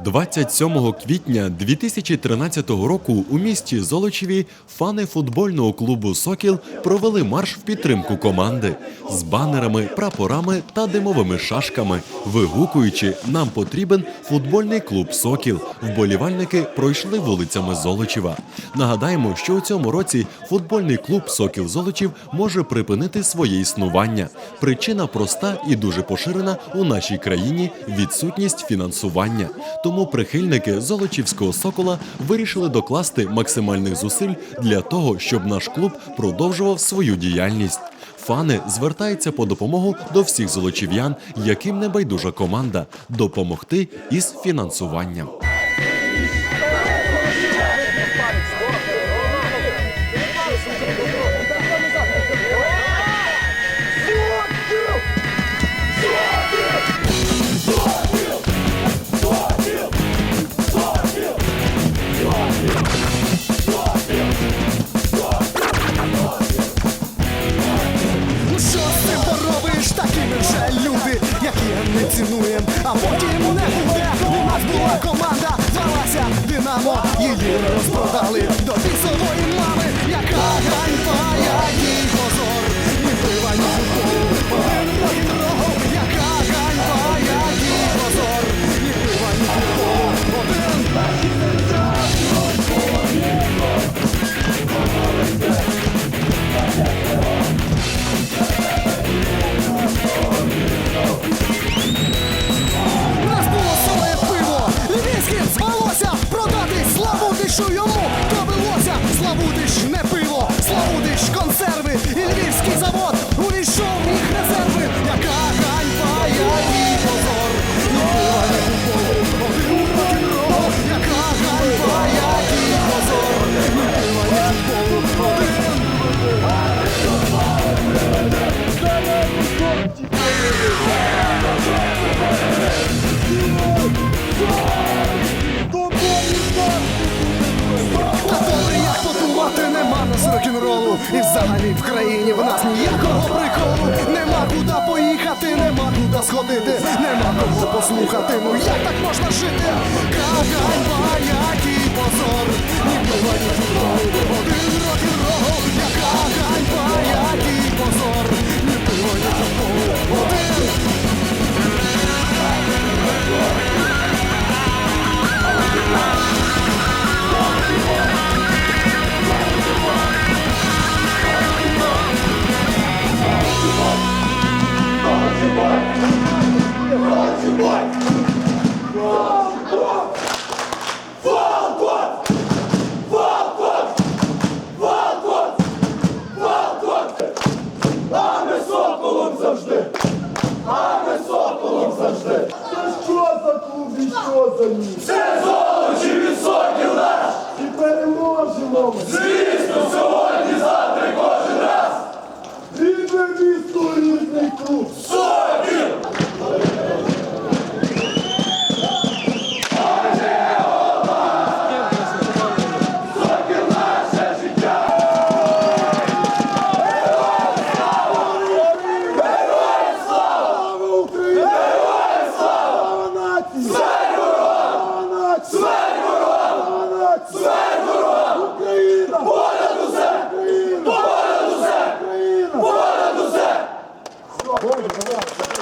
27 квітня 2013 року у місті Золочеві фани футбольного клубу Сокіл провели марш в підтримку команди з банерами, прапорами та димовими шашками, вигукуючи Нам потрібен футбольний клуб Сокіл. Вболівальники пройшли вулицями Золочева. Нагадаємо, що у цьому році футбольний клуб Сокіл Золочів може припинити своє існування. Причина проста і дуже поширена у нашій країні відсутність фінансування. Тому прихильники Золочівського сокола вирішили докласти максимальних зусиль для того, щоб наш клуб продовжував свою діяльність. Фани звертаються по допомогу до всіх золочів'ян, яким не байдужа команда, допомогти із фінансуванням. Цінуєм, а потім не буде. У нас була команда, звалася Динамо, її розпродали. До бісової мами, Славутич не пиво, Славутич консерви і львівський рок-н-ролу. І взагалі в країні в нас ніякого приколу. Нема куди поїхати, нема куди сходити Нема кого послухати, ну як так можна жити? Ганьба, який позор. Ні пива, ні один рок-н-рол Яка завжди, а ми завжди. Та що за клуб і що за ніч? Це золочі високий наш! І переможемо! Звісно, сьогодні, завтра кожен раз! Рідне місто, рідний клуб! Obrigado.